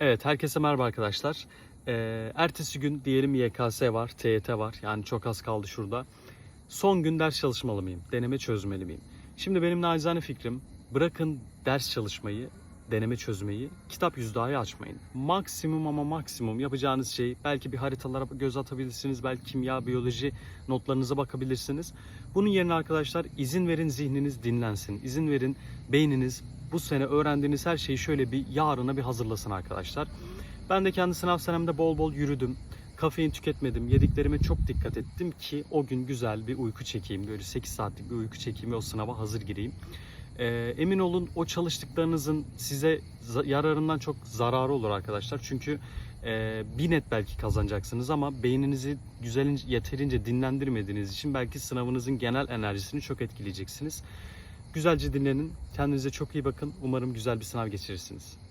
Evet, herkese merhaba arkadaşlar. Ee, ertesi gün diyelim YKS var, TYT var. Yani çok az kaldı şurada. Son gün ders çalışmalı mıyım? Deneme çözmeli miyim? Şimdi benim nacizane fikrim, bırakın ders çalışmayı, deneme çözmeyi, kitap yüzdahı açmayın. Maksimum ama maksimum yapacağınız şey belki bir haritalara göz atabilirsiniz, belki kimya, biyoloji notlarınıza bakabilirsiniz. Bunun yerine arkadaşlar izin verin zihniniz dinlensin. İzin verin beyniniz bu sene öğrendiğiniz her şeyi şöyle bir yarına bir hazırlasın arkadaşlar. Ben de kendi sınav senemde bol bol yürüdüm. Kafein tüketmedim. Yediklerime çok dikkat ettim ki o gün güzel bir uyku çekeyim. Böyle 8 saatlik bir uyku çekeyim ve o sınava hazır gireyim. Ee, emin olun o çalıştıklarınızın size yararından çok zararı olur arkadaşlar. Çünkü e, bir net belki kazanacaksınız ama beyninizi güzel yeterince dinlendirmediğiniz için belki sınavınızın genel enerjisini çok etkileyeceksiniz. Güzelce dinlenin. Kendinize çok iyi bakın. Umarım güzel bir sınav geçirirsiniz.